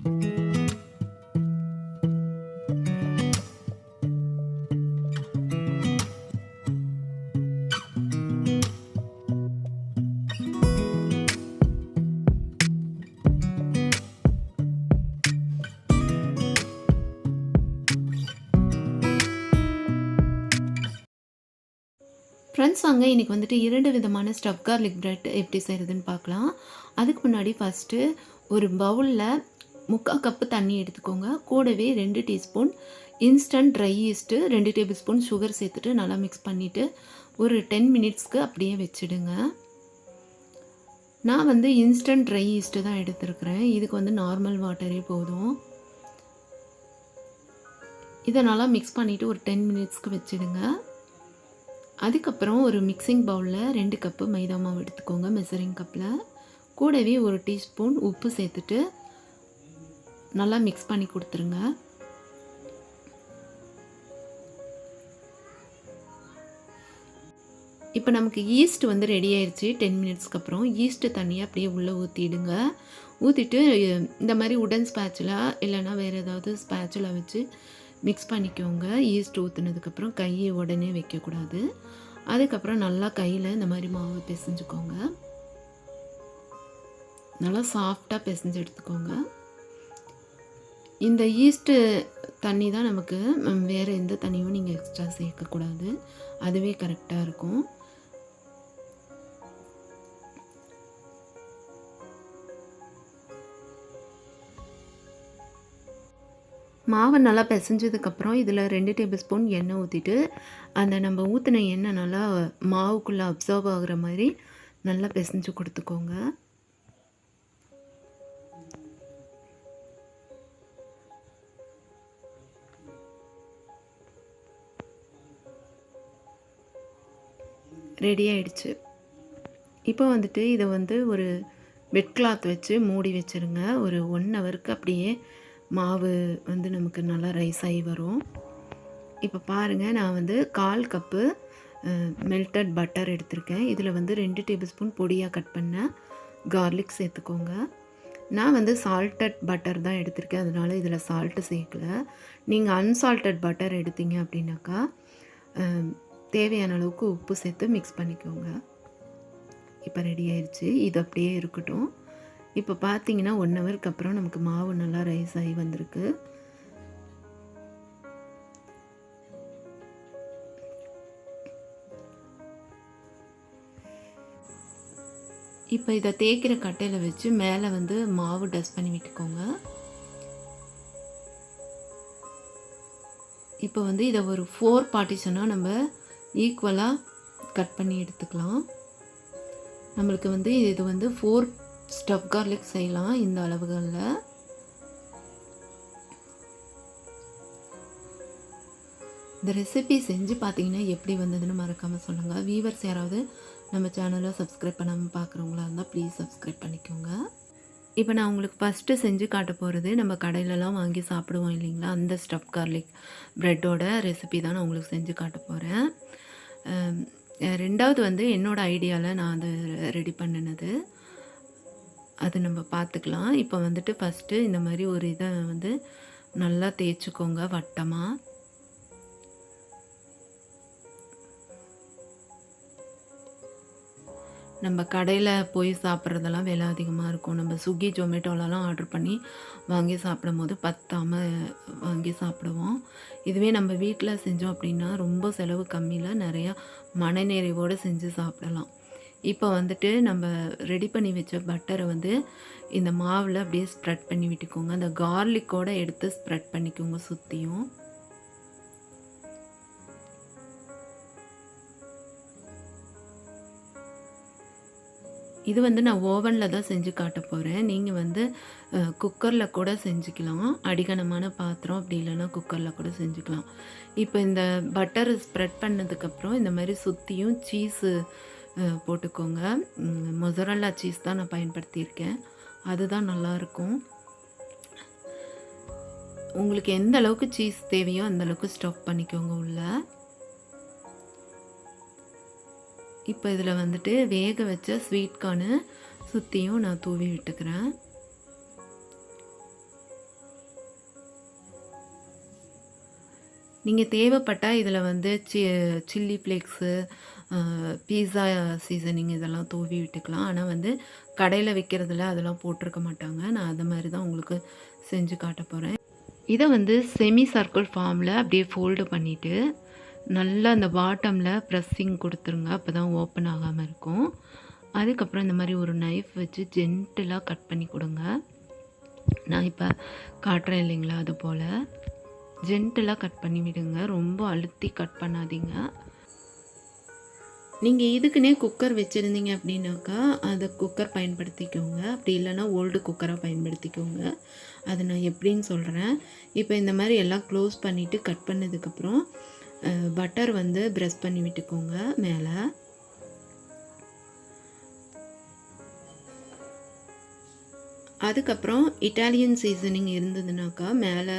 Friends வாங்க இன்றைக்கி வந்துட்டு இரண்டு விதமான ஸ்டஃப் கார்லிக் பிரெட் எப்படி செய்கிறதுன்னு பார்க்கலாம். அதுக்கு முன்னாடி ஃபஸ்ட்டு ஒரு பவுலில் முக்கால் கப்பு தண்ணி எடுத்துக்கோங்க. கூடவே ரெண்டு டீஸ்பூன் இன்ஸ்டன்ட் ட்ரை ஈஸ்ட்டு ரெண்டு டேபிள் ஸ்பூன் சுகர் சேர்த்துட்டு நல்லா மிக்ஸ் பண்ணிவிட்டு ஒரு டென் மினிட்ஸ்க்கு அப்படியே வச்சுடுங்க. நான் வந்து இன்ஸ்டன்ட் ட்ரை ஈஸ்ட்டு தான் எடுத்துருக்குறேன். இதுக்கு வந்து நார்மல் வாட்டரே போதும். இதை நல்லா மிக்ஸ் பண்ணிவிட்டு ஒரு டென் மினிட்ஸ்க்கு வச்சுடுங்க. அதுக்கப்புறம் ஒரு மிக்சிங் பவுலில் ரெண்டு கப்பு மைதா மாவு எடுத்துக்கோங்க மெசரிங் கப்பில் கூடவே ஒரு டீஸ்பூன் உப்பு சேர்த்துட்டு நல்லா மிக்ஸ் பண்ணி கொடுத்துருங்க. இப்போ நமக்கு ஈஸ்ட் வந்து ரெடி ஆயிடுச்சு டென் மினிட்ஸ்க்கு அப்புறம் ஈஸ்ட்டு தண்ணியை அப்படியே உள்ளே ஊற்றிடுங்க ஊற்றிட்டு இந்த மாதிரி உடன் ஸ்பேச்சுலா இல்லைன்னா வேறு ஏதாவது ஸ்பேச்சுலா வச்சு மிக்ஸ் பண்ணிக்கோங்க. ஈஸ்ட் ஊற்றுனதுக்கப்புறம் கையை உடனே வைக்கக்கூடாது. அதுக்கப்புறம் நல்லா கையில் இந்த மாதிரி மாவு பிசைஞ்சுக்கோங்க. நல்லா சாஃப்டாக பிசைஞ்சு எடுத்துக்கோங்க. இந்த ஈஸ்ட்டு தண்ணி தான் நமக்கு வேறு எந்த தண்ணியும் நீங்கள் எக்ஸ்ட்ரா சேர்க்கக்கூடாது. அதுவே கரெக்டாக இருக்கும். மாவை நல்லா பிசைஞ்சதுக்கப்புறம் இதில் ரெண்டு டேபிள் ஸ்பூன் எண்ணெய் ஊற்றிட்டு அந்த நம்ம ஊற்றின எண்ணெய் நல்லா மாவுக்குள்ளே அப்சர்வ் ஆகுற மாதிரி நல்லா பிசைஞ்சு கொடுத்துக்கோங்க. ரெடி ஆயிடுச்சு இப்போ வந்துட்டு இதை வந்து ஒரு வெட் கிளாத் வச்சு மூடி வச்சுருங்க. ஒரு ஒன் ஹவருக்கு அப்படியே மாவு வந்து நமக்கு நல்லா ரைஸ் ஆகி வரும். இப்போ பாருங்கள் நான் வந்து கால் கப்பு மெல்டட் பட்டர் எடுத்திருக்கேன். இதில் வந்து ரெண்டு டேபிள் ஸ்பூன் பொடியாக கட் பண்ண கார்லிக் சேர்த்துக்கோங்க. நான் வந்து சால்டட் பட்டர் தான் எடுத்திருக்கேன். அதனால் இதில் சால்ட்டு சேர்க்கல. நீங்கள் அன்சால்டட் பட்டர் எடுத்தீங்க அப்படின்னாக்கா தேவையான அளவுக்கு உப்பு சேர்த்து மிக்ஸ் பண்ணிக்கோங்க. இப்போ ரெடி ஆயிடுச்சு இது அப்படியே இருக்கட்டும். இப்போ பார்த்தீங்கன்னா ஒன் ஹவருக்கு அப்புறம் நமக்கு மாவு நல்லா ரைஸ் ஆகி வந்திருக்கு. இப்போ இதை தேய்க்கிற கட்டையில் வச்சு மேலே வந்து மாவு டஸ்ட் பண்ணி விட்டுக்கோங்க. இப்போ வந்து இதை ஒரு ஃபோர் பார்ட்டிஷனாக நம்ம ஈக்குவலாக கட் பண்ணி எடுத்துக்கலாம். நம்மளுக்கு வந்து இது வந்து ஃபோர் ஸ்டஃப் கார்லிக் செய்யலாம் இந்த அளவுகளில். இந்த ரெசிபி செஞ்சு பார்த்தீங்கன்னா எப்படி வந்ததுன்னு மறக்காமல் சொல்லுங்கள் வீவர்ஸ் யாராவது நம்ம சேனலை சப்ஸ்கிரைப் பண்ணாமல் பார்க்குறவங்களா இருந்தால் ப்ளீஸ் சப்ஸ்கிரைப் பண்ணிக்கோங்க. இப்போ நான் உங்களுக்கு ஃபஸ்ட்டு செஞ்சு காட்ட போகிறது நம்ம கடையிலலாம் வாங்கி சாப்பிடுவோம் இல்லைங்களா? அந்த ஸ்டஃப் கார்லிக் ப்ரெட்டோட ரெசிபி தான் நான் உங்களுக்கு செஞ்சு காட்ட போகிறேன் ரெண்டாவது வந்து என்னோடய ஐடியாவில் நான் அதை ரெடி பண்ணினது. அது நம்ம பார்த்துக்கலாம் இப்போ வந்துட்டு ஃபஸ்ட்டு இந்த மாதிரி ஒரு இதை வந்து நல்லா தேய்ச்சிக்கோங்க வட்டமாக நம்ம கடையில் போய் சாப்பிட்றதெல்லாம் விலை அதிகமாக இருக்கும். நம்ம ஸ்விக்கி ஜொமேட்டோலலாம் ஆர்டர் பண்ணி வாங்கி சாப்பிடும் போது பத்தாமல் வாங்கி சாப்பிடுவோம். இதுவே நம்ம வீட்டில் செஞ்சோம் அப்படின்னா ரொம்ப செலவு கம்மியில் நிறையா மனநிறைவோடு செஞ்சு சாப்பிடலாம். இப்போ வந்துட்டு நம்ம ரெடி பண்ணி வச்ச பட்டரை வந்து இந்த மாவில் அப்படியே ஸ்ப்ரெட் பண்ணி விட்டுக்கோங்க. அந்த கார்லிக்கோடு எடுத்து ஸ்ப்ரெட் பண்ணிக்கோங்க சுற்றியும் இது வந்து நான் ஓவனில் தான் செஞ்சு காட்ட போகிறேன் நீங்கள் வந்து குக்கரில் கூட செஞ்சுக்கலாம். அடிகனமான பாத்திரம் அப்படி இல்லைன்னா குக்கரில் கூட செஞ்சுக்கலாம். இப்போ இந்த பட்டர் ஸ்ப்ரெட் பண்ணதுக்கப்புறம் இந்த மாதிரி சுற்றியும் சீஸு போட்டுக்கோங்க. மொசரல்லா சீஸ் தான் நான் பயன்படுத்தியிருக்கேன். அதுதான் நல்லாயிருக்கும். உங்களுக்கு எந்த அளவுக்கு சீஸ் தேவையோ அந்த அளவுக்கு ஸ்டஃப் பண்ணிக்கோங்க உள்ள. இப்போ இதில் வந்துட்டு வேக வச்ச ஸ்வீட் கார்னு சுற்றியும் நான் தூவி விட்டுக்கிறேன். நீங்கள் தேவைப்பட்டால் இதில் வந்து சி சில்லி ஃப்ளேக்ஸு பீஸா சீசனிங் இதெல்லாம் தூவி விட்டுக்கலாம். ஆனால் வந்து கடையில் விற்கிறதுல அதெல்லாம் போட்டிருக்க மாட்டாங்க. நான் அது மாதிரி தான் உங்களுக்கு செஞ்சு காட்ட போகிறேன் இதை வந்து செமி சர்க்கிள் ஃபார்மில் அப்படியே ஃபோல்டு பண்ணிவிட்டு நல்லா அந்த பாட்டமில் ப்ரெஸ்ஸிங் கொடுத்துருங்க. அப்போ தான் ஓப்பன் ஆகாமல் இருக்கும். அதுக்கப்புறம் இந்த மாதிரி ஒரு நைஃப் வச்சு ஜென்டிலாக கட் பண்ணி கொடுங்க. நான் இப்போ காட்டுறேன் இல்லைங்களா? அது போல். ஜென்டிலாக கட் பண்ணி விடுங்க. ரொம்ப அழுத்தி கட் பண்ணாதீங்க. நீங்கள் இதுக்குன்னே குக்கர் வச்சுருந்தீங்க அப்படின்னாக்கா அதை குக்கர் பயன்படுத்திக்கோங்க. அப்படி இல்லைன்னா ஓல்டு குக்கராக பயன்படுத்திக்கோங்க. அது நான் எப்படின்னு சொல்கிறேன் இப்போ இந்த மாதிரி எல்லாம் க்ளோஸ் பண்ணிவிட்டு கட் பண்ணதுக்கப்புறம் பட்டர் வந்து ப்ரெஸ் பண்ணி விட்டுக்கோங்க மேலே. அதுக்கப்புறம் இட்டாலியன் சீசனிங் இருந்ததுனாக்கா மேலே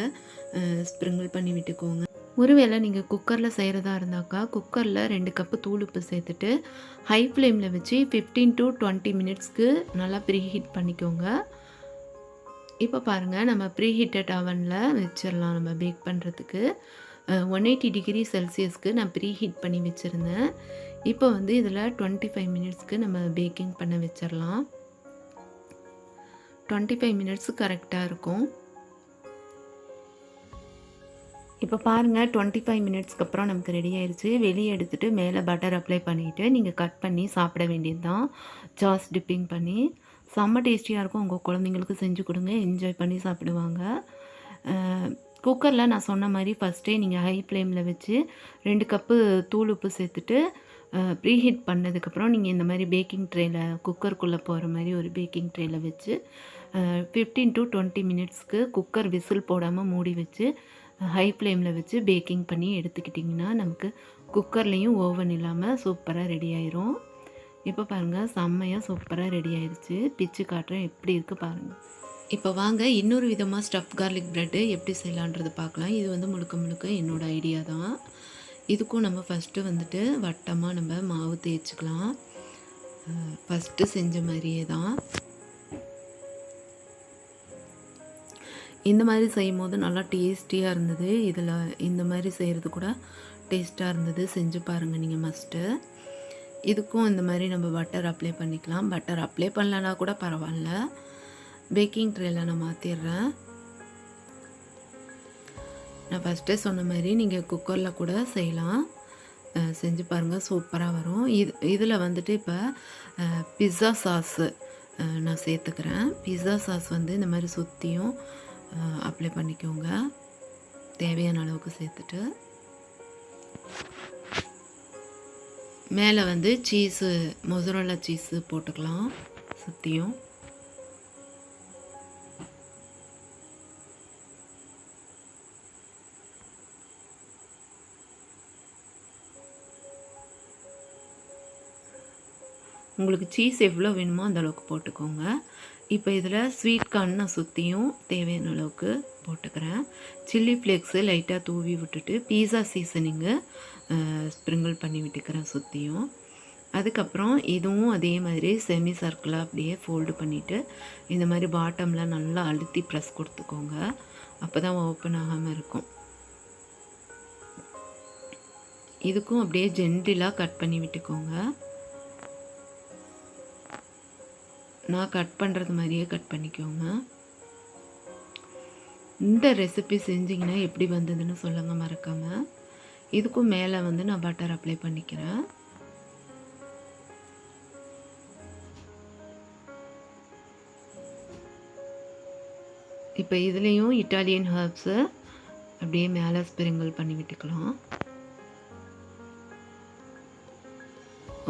ஸ்ப்ரிங்கிள் பண்ணி விட்டுக்கோங்க. ஒருவேளை நீங்கள் குக்கரில் செய்கிறதா இருந்தாக்கா குக்கரில் ரெண்டு கப்பு தூளுப்பு சேர்த்துட்டு ஹை ஃப்ளேமில் வச்சு ஃபிஃப்டீன் டு டுவெண்ட்டி மினிட்ஸ்க்கு நல்லா ப்ரீ ஹீட் பண்ணிக்கோங்க. இப்போ பாருங்கள் நம்ம ப்ரீஹீட்டட் அவனில் வச்சிடலாம் நம்ம பேக் பண்ணுறதுக்கு ஒன் எயிட்டி டிகிரி செல்சியஸ்க்கு நான் ப்ரீ ஹீட் பண்ணி வச்சுருந்தேன். இப்போ வந்து இதில் டுவெண்ட்டி ஃபைவ் மினிட்ஸ்க்கு நம்ம பேக்கிங் பண்ண வச்சிடலாம் டுவெண்ட்டி ஃபைவ் மினிட்ஸு கரெக்டாக இருக்கும். இப்போ பாருங்கள் டுவெண்ட்டி ஃபைவ் மினிட்ஸ்க்கு அப்புறம் நமக்கு ரெடி ஆயிடுச்சு வெளியே எடுத்துகிட்டு மேலே பட்டர் அப்ளை பண்ணிவிட்டு நீங்கள் கட் பண்ணி சாப்பிட வேண்டியது தான் சாஸ் டிப்பிங் பண்ணி. செம்ம டேஸ்டியாக இருக்கும். உங்கள் குழந்தைங்களுக்கு செஞ்சு கொடுங்க. என்ஜாய் பண்ணி சாப்பிடுவாங்க. குக்கரில் நான் சொன்ன மாதிரி ஃபஸ்ட்டே நீங்கள் ஹை ஃப்ளேமில் வச்சு ரெண்டு கப்பு தூள் உப்பு சேர்த்துட்டு ப்ரீஹீட் பண்ணதுக்கப்புறம் நீங்கள் இந்த மாதிரி பேக்கிங் ட்ரேயில் குக்கருக்குள்ளே போகிற மாதிரி ஒரு பேக்கிங் ட்ரேயில் வச்சு ஃபிஃப்டீன் டு டுவெண்ட்டி மினிட்ஸ்க்கு குக்கர் விசில் போடாமல் மூடி வச்சு ஹை ஃப்ளேமில் வச்சு பேக்கிங் பண்ணி எடுத்துக்கிட்டிங்கன்னா நமக்கு குக்கர்லேயும் ஓவன் இல்லாமல் சூப்பராக ரெடி ஆயிரும். இப்போ பாருங்கள் செம்மையாக சூப்பராக ரெடி ஆயிடுச்சு பிச்சு காட்டுறேன் எப்படி இருக்குது பாருங்கள் இப்போ வாங்க இன்னொரு விதமாக ஸ்டஃப் கார்லிக் ப்ரெட்டு எப்படி செய்யலான்றது பார்க்கலாம். இது வந்து முழுக்க முழுக்க என்னோடய ஐடியா தான். இதுக்கும் நம்ம ஃபஸ்ட்டு வந்துட்டு வட்டமாக நம்ம மாவு தேய்ச்சிக்கலாம். ஃபஸ்ட்டு செஞ்ச மாதிரியே தான். இந்த மாதிரி செய்யும் போது நல்லா டேஸ்டியாக இருந்தது. இதில் இந்த மாதிரி செய்கிறது கூட டேஸ்ட்டாக இருந்தது. செஞ்சு பாருங்கள் நீங்கள் மஸ்ட்டு இதுக்கும் இந்த மாதிரி நம்ம பட்டர் அப்ளை பண்ணிக்கலாம். பட்டர் அப்ளை பண்ணலன்னா கூட பரவாயில்ல. பேக்கிங் ட்ரேயில் நான் மாற்றிடுறேன் நான் ஃபஸ்ட்டே சொன்ன மாதிரி நீங்கள் குக்கரில் கூட செய்யலாம். செஞ்சு பாருங்கள் சூப்பராக வரும். இது இதில் வந்துட்டு இப்போ பிஸ்ஸா சாஸு நான் சேர்த்துக்கிறேன். பிஸ்ஸா சாஸ் வந்து இந்த மாதிரி சுற்றியும் அப்ளை பண்ணிக்கோங்க. தேவையான அளவுக்கு சேர்த்துட்டு. மேலே வந்து சீஸு மொசரோலா சீஸு போட்டுக்கலாம் சுற்றியும் உங்களுக்கு சீஸ் எவ்வளோ வேணுமோ அந்த அளவுக்கு போட்டுக்கோங்க. இப்போ இதில் ஸ்வீட் கார்ன் நான் சுற்றியும் தேவையான அளவுக்கு போட்டுக்கிறேன். சில்லி ஃப்ளேக்ஸு லைட்டாக தூவி விட்டுட்டு பீஸா சீசனிங்கு ஸ்ப்ரிங்கிள் பண்ணி விட்டுக்கிறேன் சுற்றியும் அதுக்கப்புறம் இதுவும் அதே மாதிரி செமி சர்க்கிளாக அப்படியே ஃபோல்டு பண்ணிவிட்டு இந்த மாதிரி பாட்டமில் நல்லா அழுத்தி ப்ரெஸ் கொடுத்துக்கோங்க. அப்போ தான் ஓப்பன் ஆகாமல் இருக்கும். இதுக்கும் அப்படியே ஜென்டிலாக கட் பண்ணி விட்டுக்கோங்க. நான் கட் பண்ணுறது மாதிரியே கட் பண்ணிக்கோங்க. இந்த ரெசிபி செஞ்சிங்கன்னா எப்படி வந்ததுன்னு சொல்லுங்கள் மறக்காமல் இதுக்கும் மேலே வந்து நான் பட்டர் அப்ளை பண்ணிக்கிறேன். இப்போ இதுலேயும் இட்டாலியன் ஹர்ப்ஸு அப்படியே மேலே ஸ்பிரிங்கிள் பண்ணி விட்டுக்கலாம்.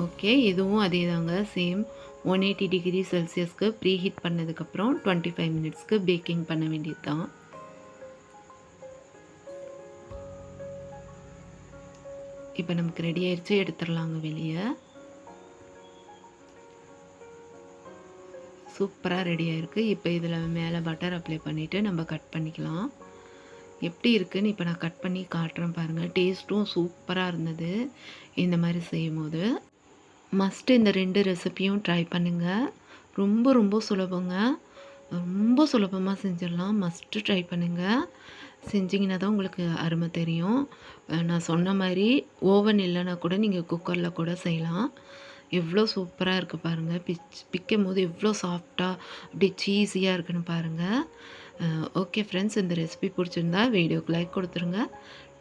ஓகே இதுவும் அதே தாங்க சேம் ஒன் எயிட்டி டிகிரி செல்சியஸ்க்கு ப்ரீ ஹீட் பண்ணதுக்கப்புறம் டுவெண்ட்டி ஃபைவ் மினிட்ஸ்க்கு பேக்கிங் பண்ண வேண்டியது தான் இப்போ நமக்கு ரெடி ஆயிடுச்சு எடுத்துடலாங்க வெளியே. சூப்பராக ரெடி ஆயிருக்கு. இப்போ இதில் மேலே பட்டர் அப்ளை பண்ணிவிட்டு நம்ம கட் பண்ணிக்கலாம். எப்படி இருக்குதுன்னு இப்போ நான் கட் பண்ணி காட்டுறேன் பாருங்கள் டேஸ்ட்டும் சூப்பராக இருந்தது. இந்த மாதிரி செய்யும் போது மஸ்ட்டு இந்த ரெண்டு ரெசிப்பியும் ட்ரை பண்ணுங்கள் ரொம்ப ரொம்ப சுலபங்க. ரொம்ப சுலபமாக செஞ்சிடலாம். மஸ்ட்டு ட்ரை பண்ணுங்கள் செஞ்சிங்கன்னா தான் உங்களுக்கு அருமை தெரியும். நான் சொன்ன மாதிரி ஓவன் இல்லைன்னா கூட நீங்கள் குக்கரில் கூட செய்யலாம். எவ்வளோ சூப்பராக இருக்குது பாருங்கள் பிச் பிக்கும் போது எவ்வளோ சாஃப்டாக அப்படி சீஸியாக இருக்குன்னு பாருங்கள் ஓகே ஃப்ரெண்ட்ஸ் இந்த ரெசிபி பிடிச்சிருந்தா வீடியோக்கு லைக் கொடுத்துருங்க.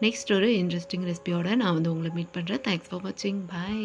நெக்ஸ்ட் ஒரு இன்ட்ரெஸ்டிங் ரெசிபியோட நான் வந்து உங்களை மீட் பண்ணுறேன் தேங்க்ஸ் ஃபார் வாட்சிங் பாய்